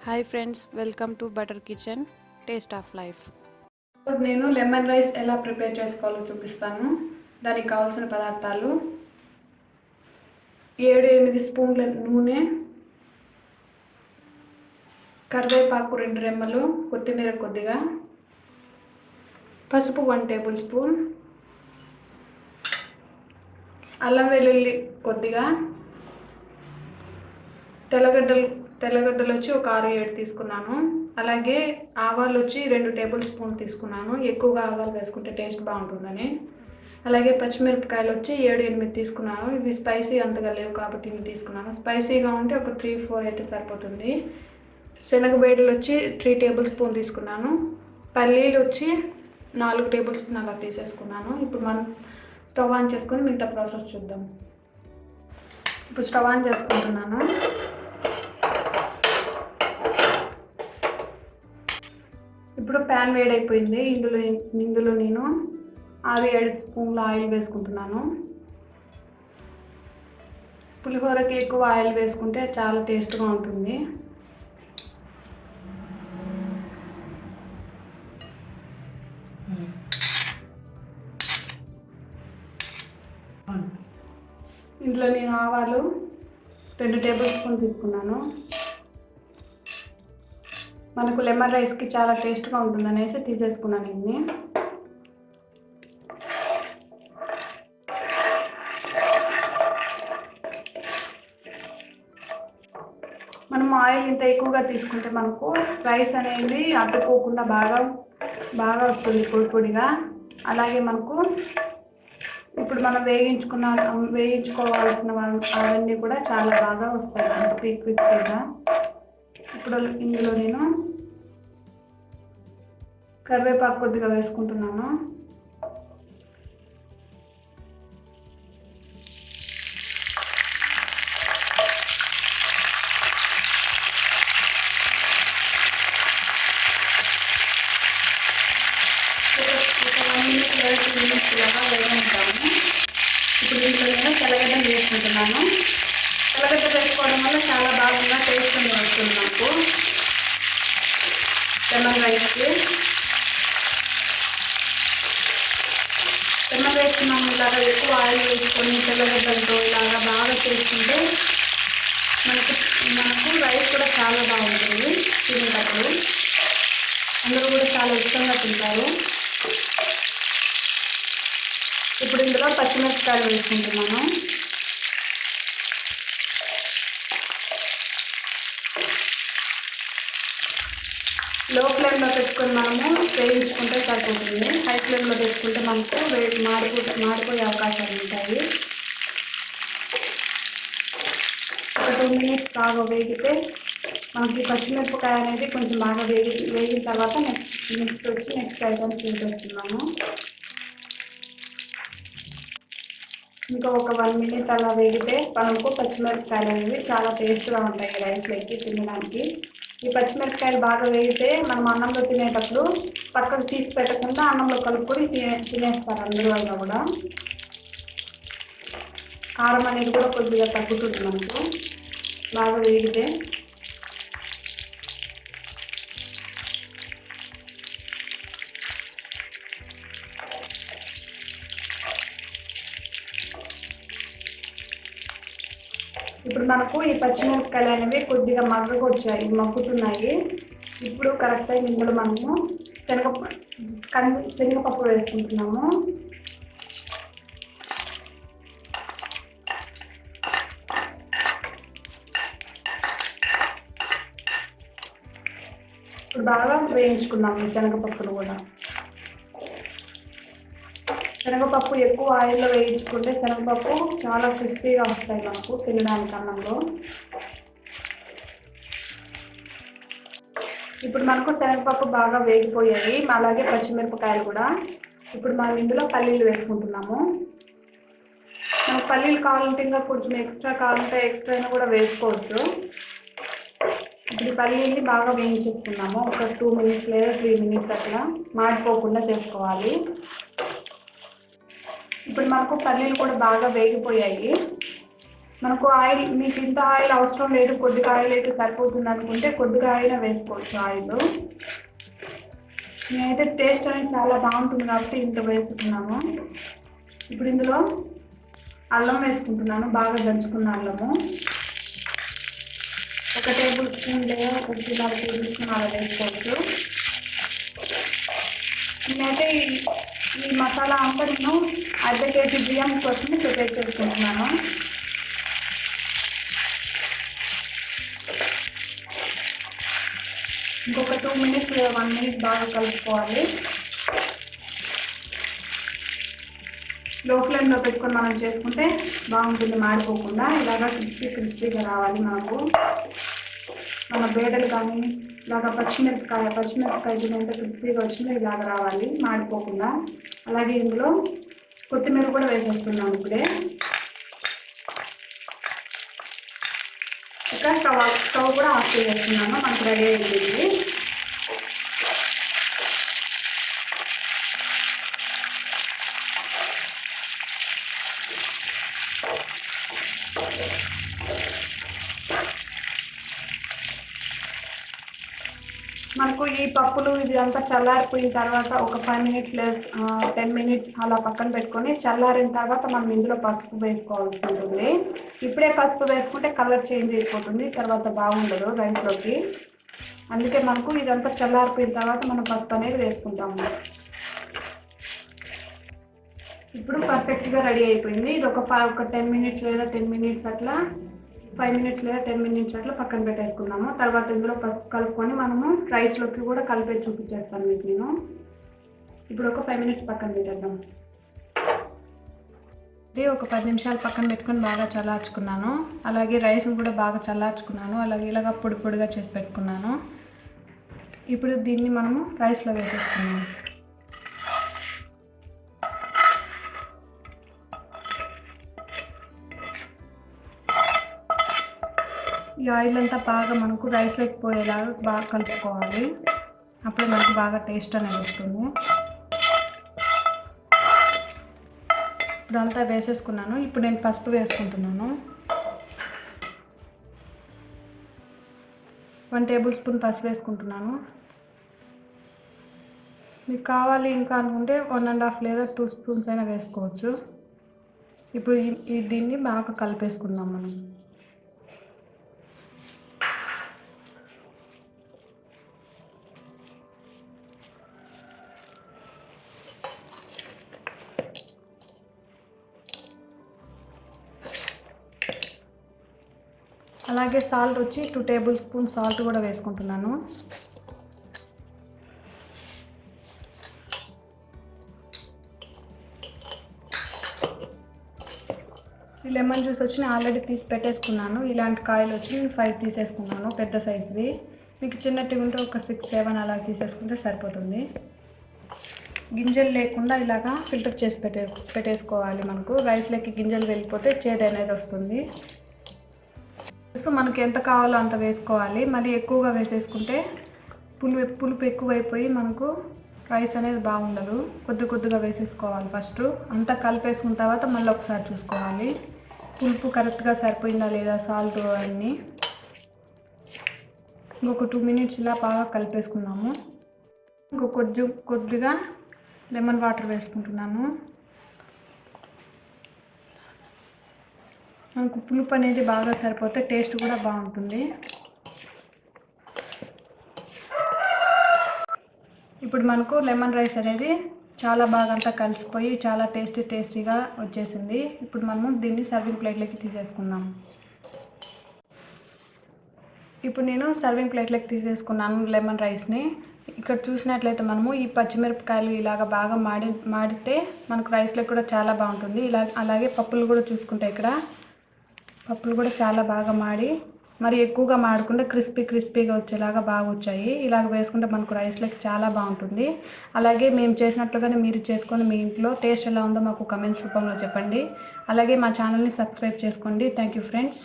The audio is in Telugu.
Hi friends welcome to butter kitchen taste of life నేను లెమన్ రైస్ ఎలా ప్రిపేర్ చేసుకోవాలో చూపిస్తాను. దానికి కావాల్సిన పదార్థాలు ఏడు ఎనిమిది స్పూన్ల నూనె కరివేపాకు రెండు రెమ్మలు కొత్తిమీర కొద్దిగా పసుపు వన్ టేబుల్ స్పూన్ అల్లం వెల్లుల్లి కొద్దిగా తెల్లగడ్డలు తెల్లగడ్డలు వచ్చి ఒక ఆరు ఏడు తీసుకున్నాను. అలాగే ఆవాలు వచ్చి రెండు టేబుల్ స్పూన్ తీసుకున్నాను. ఎక్కువగా ఆవాలు వేసుకుంటే టేస్ట్ బాగుంటుందని. అలాగే పచ్చిమిరపకాయలు వచ్చి ఏడు ఎనిమిది తీసుకున్నాను. ఇవి స్పైసీ అంతగా లేవు కాబట్టి ఇవి తీసుకున్నాను. స్పైసీగా ఉంటే ఒక త్రీ ఫోర్ అయితే సరిపోతుంది. శనగబేడలు వచ్చి త్రీ టేబుల్ స్పూన్ తీసుకున్నాను. పల్లీలు వచ్చి నాలుగు టేబుల్ స్పూన్ అలా తీసేసుకున్నాను. ఇప్పుడు మనం స్టవ్ ఆన్ చేసుకొని మిగతా ప్రాసెస్ చూద్దాం. ఇప్పుడు స్టవ్ ఆన్ చేసుకుంటున్నాను. ఇప్పుడు ప్యాన్ వేడైపోయింది ఇందులో ఇందులో నేను ఆరు ఏడు స్పూన్ల ఆయిల్ వేసుకుంటున్నాను. పులిహోరకి ఎక్కువ ఆయిల్ వేసుకుంటే చాలా టేస్ట్గా ఉంటుంది. ఇందులో నేను ఆవాలు రెండు టేబుల్ స్పూన్ తీసుకున్నాను. మనకు లెమన్ రైస్కి చాలా టేస్ట్గా ఉంటుంది అనేసి తీసేసుకున్నాను ఇన్ని. మనం ఆయిల్ ఇంత ఎక్కువగా తీసుకుంటే మనకు రైస్ అనేది అడ్డుకోకుండా బాగా బాగా వస్తుంది పొడిపొడిగా అలాగే మనకు ఇప్పుడు మనం వేయించుకున్న వేయించుకోవాల్సిన అవన్నీ కూడా చాలా బాగా వస్తాయి. క్రిస్పీ క్రిస్పీగా ఇప్పుడు ఇందులో నేను కరివేపాకు కొద్దిగా వేసుకుంటున్నాను. ఒక వన్ ఇప్పుడు నేను తెల్లగడ్డ వేసుకుంటున్నాను. తెల్లగడ్డ వేసుకోవడం వల్ల చాలా బాగా టేస్ట్ వస్తుంది నాకు. లెమన్ రైస్కి లెమన్ రైస్కి మనం ఇలాగా ఎక్కువ ఆయిల్ వేసుకొని తెల్లగడ్డలతో ఇలాగా బాగా చేసుకుంటే మనకు మనకు రైస్ కూడా చాలా బాగుంటుంది తినేటప్పుడు. అందరూ కూడా చాలా ఇష్టంగా తింటారు. ఇప్పుడు ఇందులో పచ్చిమిరపకాయలు వేసుకుంటున్నాను. లో ఫ్లేమ్లో పెట్టుకొని మనము వేయించుకుంటే సరిపోతుంది. హై ఫ్లేమ్లో పెట్టుకుంటే మనకు వే- మాడిపో మాడిపోయే అవకాశాలు ఉంటాయి. ఒక టూ మినిట్స్ బాగా వేగితే మనకి పచ్చిమిరపకాయ అనేది కొంచెం బాగా వేగి వేగిన తర్వాత నెక్స్ట్ నెక్స్ట్ వచ్చి నెక్స్ట్ ఐటమ్స్ చూపిస్తున్నాము ఇంకా ఒక వన్ మినిట్ అలా వేగితే మనకు పచ్చిమిరపకాయలు అనేవి చాలా టేస్ట్గా ఉంటాయి రైస్లోకి తినడానికి. ఈ పచ్చిమిరపకాయలు బాగా వేగితే మనం అన్నంలో తినేటప్పుడు పక్కకు తీసి పెట్టకుండా అన్నంలో కలుపుకొని తినే తినేస్తారు అందరూ అయినా కూడా. కారం అనేది కూడా కొద్దిగా తగ్గుతుంది మనకు. బాగా వేగితే. ఇప్పుడు మనకు ఈ పచ్చిమిరపకాయలు అనేవి కొద్దిగా మగ్గకొచ్చాయి మగ్గుతున్నాయి. ఇప్పుడు కరెక్ట్ టైం ఇందులో మనము శనగ కంది శనగపప్పు వేసుకుంటున్నాము. ఇప్పుడు బాగా వేయించుకున్నాము శనగపప్పులు కూడా. శనగపప్పు ఎక్కువ ఆయిల్లో వేయించుకుంటే శనగపప్పు చాలా క్రిస్పీగా వస్తాయి మనకు తినడానికి అన్నంలో. ఇప్పుడు మనకు శనగపప్పు బాగా వేగిపోయాయి. అలాగే పచ్చిమిరపకాయలు కూడా. ఇప్పుడు మనం ఇందులో పల్లీలు వేసుకుంటున్నాము. మనకు పల్లీలు కావాలంటే ఇంకా కొంచెం ఎక్స్ట్రా కావాలంటే ఎక్స్ట్రా అయినా కూడా వేసుకోవచ్చు. ఇప్పుడు పల్లీల్ని పల్లీని బాగా వేయించేసుకున్నాము. ఒక టూ మినిట్స్ లేదా త్రీ మినిట్స్ అట్లా మాడిపోకుండా చేసుకోవాలి. ఇప్పుడు మనకు పల్లీలు కూడా బాగా వేగిపోయాయి. మనకు ఆయిల్ మీకు ఇంత ఆయిల్ అవసరం లేదు కొద్దిగా ఆయిల్ అయితే సరిపోతుంది అనుకుంటే కొద్దిగా ఆయిల్ వేసుకోవచ్చు ఆయిల్. నేనైతే టేస్ట్ అనేది చాలా బాగుంటుంది కాబట్టి ఇంత వేసుకున్నాము ఇప్పుడు ఇందులో అల్లం వేసుకుంటున్నాను బాగా దంచుకున్న అల్లము. ఒక టేబుల్ స్పూన్ లేదా ఒకటిన్నర టేబుల్ స్పూన్ అలా వేసుకోవచ్చు. నేనైతే ఈ మసాలా అంతా నేను అర్ధ కేజీ బియ్యం కోసం ప్రిపేర్ చేసుకుంటున్నాను. ఇంకొక టూ మినిట్స్ వన్ మినిట్ బాగా కలుపుకోవాలి. లో ఫ్లేమ్లో పెట్టుకొని మనం చేసుకుంటే బాగుంటుంది మాడిపోకుండా ఇలాగా క్రిస్పీ క్రిస్పీగా రావాలి మనకు. మన బేడలు కానీ ఇలాగ పచ్చిమిరపకాయ పచ్చిమిరపకాయ తినంత క్రిస్పీగా వచ్చింది ఇలాగ రావాలి మాడిపోకుండా. అలాగే ఇందులో కొత్తిమీర కూడా వేసేస్తున్నాం ఇప్పుడే. ఇక స్టవ్ స్టవ్ కూడా ఆఫ్ చేసేస్తున్నాను మనకు రెడీ అయిపోయింది. మనకు ఈ పప్పులు ఇది అంతా చల్లారిపోయిన తర్వాత ఒక ఫైవ్ మినిట్స్ లేదు టెన్ మినిట్స్ అలా పక్కన పెట్టుకొని చల్లారిన తర్వాత మనం ఇందులో పసుపు వేసుకోవాల్సి ఉంటుంది. ఇప్పుడే పసుపు వేసుకుంటే కలర్ చేంజ్ అయిపోతుంది తర్వాత బాగుండదు రైస్లోకి అందుకే మనకు ఇదంతా చల్లారిపోయిన తర్వాత మనం పసుపు అనేది వేసుకుంటాము. ఇప్పుడు పర్ఫెక్ట్గా రెడీ అయిపోయింది. ఇది ఒక ఒక టెన్ మినిట్స్ లేదా టెన్ మినిట్స్ అట్లా ఫైవ్ మినిట్స్ లేదా టెన్ మినిట్స్ అట్లా పక్కన పెట్టేసుకున్నాము తర్వాత ఇందులో పసుపు కలుపుకొని మనము రైస్లోకి కూడా కలిపే చూపించేస్తాను మీకు నేను. ఇప్పుడు ఒక ఫైవ్ మినిట్స్ పక్కన పెట్టేద్దాం. ఇది ఒక పది నిమిషాలు పక్కన పెట్టుకొని బాగా చల్లార్చుకున్నాను. అలాగే రైస్ని కూడా బాగా చల్లార్చుకున్నాను. అలాగే ఇలాగ పొడి పొడిగా చేసి పెట్టుకున్నాను. ఇప్పుడు దీన్ని మనము రైస్లో వేసేసుకున్నాము ఆయిల్ అంతా బాగా మనకు రైస్లోకి పోయేలాగా బాగా కలుపుకోవాలి. అప్పుడే మనకు బాగా టేస్ట్ అనేది వస్తుంది. ఇప్పుడు అంతా వేసేసుకున్నాను. ఇప్పుడు నేను పసుపు వేసుకుంటున్నాను. వన్ టేబుల్ స్పూన్ పసుపు వేసుకుంటున్నాను. మీకు కావాలి ఇంకా అనుకుంటే వన్ అండ్ హాఫ్ లేదా టూ స్పూన్స్ అయినా వేసుకోవచ్చు. ఇప్పుడు ఈ- ఈ దీన్ని బాగా కలిపేసుకుందాం మనం. అలాగే సాల్ట్ వచ్చి టూ టేబుల్ స్పూన్ సాల్ట్ కూడా వేసుకుంటున్నాను. ఈ లెమన్ జ్యూస్ వచ్చి నేను ఆల్రెడీ తీసి పెట్టేసుకున్నాను. ఇలాంటి కాయలు వచ్చి నేను ఫైవ్ తీసేసుకున్నాను పెద్ద సైజువి మీకు చిన్నటివి ఉంటే ఒక సిక్స్ సెవెన్ అలా తీసేసుకుంటే సరిపోతుంది. గింజలు లేకుండా ఇలాగా ఫిల్టర్ చేసి పెట్టే పెట్టేసుకోవాలి మనకు. రైస్లోకి గింజలు వెళ్ళిపోతే చేదు అనేది వస్తుంది. సో మనకి ఎంత కావాలో అంత వేసుకోవాలి. మళ్ళీ ఎక్కువగా వేసేసుకుంటే పులుపు పులుపు ఎక్కువైపోయి మనకు రైస్ అనేది బాగుండదు. కొద్ది కొద్దిగా వేసేసుకోవాలి ఫస్ట్. అంతా కలిపేసుకున్న తర్వాత మళ్ళీ ఒకసారి చూసుకోవాలి. పులుపు కరెక్ట్గా సరిపోయిందా లేదా సాల్ట్ అన్నీ? ఇంకొక టూ మినిట్స్ ఇలా బాగా కలిపేసుకున్నాము ఇంకొక కొద్ది కొద్దిగా లెమన్ వాటర్ వేసుకుంటున్నాను. మనకు పులుపు అనేది బాగా సరిపోతే టేస్ట్ కూడా బాగుంటుంది. ఇప్పుడు మనకు లెమన్ రైస్ అనేది చాలా బాగా అంతా కలిసిపోయి చాలా టేస్టీ టేస్టీగా వచ్చేసింది. ఇప్పుడు మనము దీన్ని సర్వింగ్ ప్లేట్లోకి తీసేసుకుందాం. ఇప్పుడు నేను సర్వింగ్ ప్లేట్లోకి తీసేసుకున్నాను లెమన్ రైస్ని. ఇక్కడ చూసినట్లయితే మనము ఈ పచ్చిమిరపకాయలు ఇలాగ బాగా మాడి మాడితే మనకు రైస్లో కూడా చాలా బాగుంటుంది. ఇలా అలాగే పప్పులు కూడా చూసుకుంటే ఇక్కడ పప్పులు కూడా చాలా బాగా మాడి మరి ఎక్కువగా మాడకుండా క్రిస్పీ క్రిస్పీగా వచ్చేలాగా బాగా వచ్చాయి ఇలాగ వేసుకుంటే మనకు రైస్లోకి చాలా బాగుంటుంది. అలాగే మేము చేసినట్లుగానే మీరు చేసుకొని మీ ఇంట్లో టేస్ట్ ఎలా ఉందో మాకు కమెంట్స్ రూపంలో చెప్పండి. అలాగే మా ఛానల్ని సబ్స్క్రైబ్ చేసుకోండి. Thank you friends.